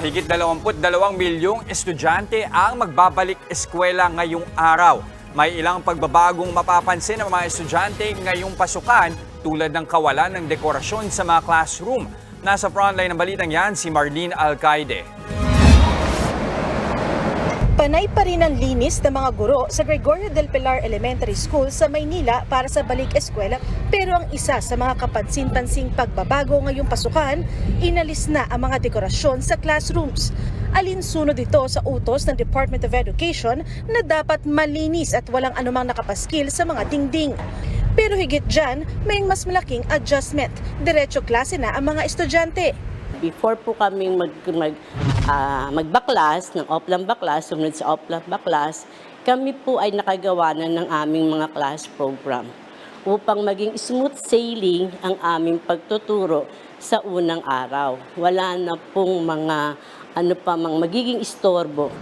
mahigit 22 milyong estudyante ang magbabalik eskwela ngayong araw. May ilang pagbabagong mapapansin ng mga estudyante ngayong pasukan tulad ng kawalan ng dekorasyon sa mga classroom. Nasa frontline ng balitang yan si Marlene Alcaide. Panay pa rin ang linis ng mga guro sa Gregorio del Pilar Elementary School sa Maynila para sa balik eskwela pero ang isa sa mga kapansin-pansing pagbabago ngayong pasukan, inalis na ang mga dekorasyon sa classrooms. Alinsunod ito sa utos ng Department of Education na dapat malinis at walang anumang nakapaskil sa mga dingding. Pero higit dyan, may mas malaking adjustment. Diretso klase na ang mga estudyante. Before po kaming mag, mag, ah, magbaklas, ng offline baklas, sumunod sa offline baklas, kami po ay nakagawa na ng aming mga class program upang maging smooth sailing ang aming pagtuturo sa unang araw. Wala na pong mga ano pa mang magiging istorbo.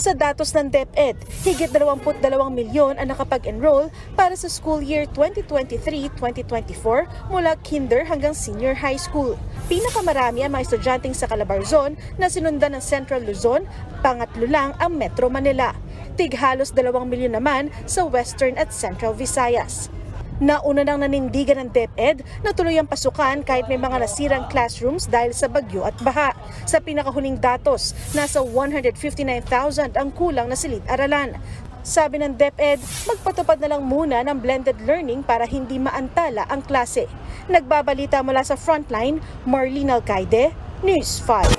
Sa datos ng DepEd, higit 22 milyon ang nakapag-enroll para sa school year 2023-2024 mula kinder hanggang senior high school. Pinakamarami ang mga estudyanteng sa Calabarzon na sinundan ng Central Luzon, pangatlo lang ang Metro Manila. Tig halos 2 milyon naman sa Western at Central Visayas. Nauna nang nanindigan ng DepEd na tuloy ang pasukan kahit may mga nasirang classrooms dahil sa bagyo at baha. Sa pinakahuling datos, nasa 159,000 ang kulang na silid-aralan. Sabi ng DepEd, magpatupad na lang muna ng blended learning para hindi maantala ang klase. Nagbabalita mula sa Frontline, Marlene Alcaide, News 5.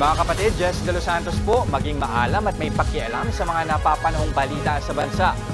Mga kapatid, Jess De Los Santos po, maging maalam at may pakialam sa mga napapanahong balita sa bansa.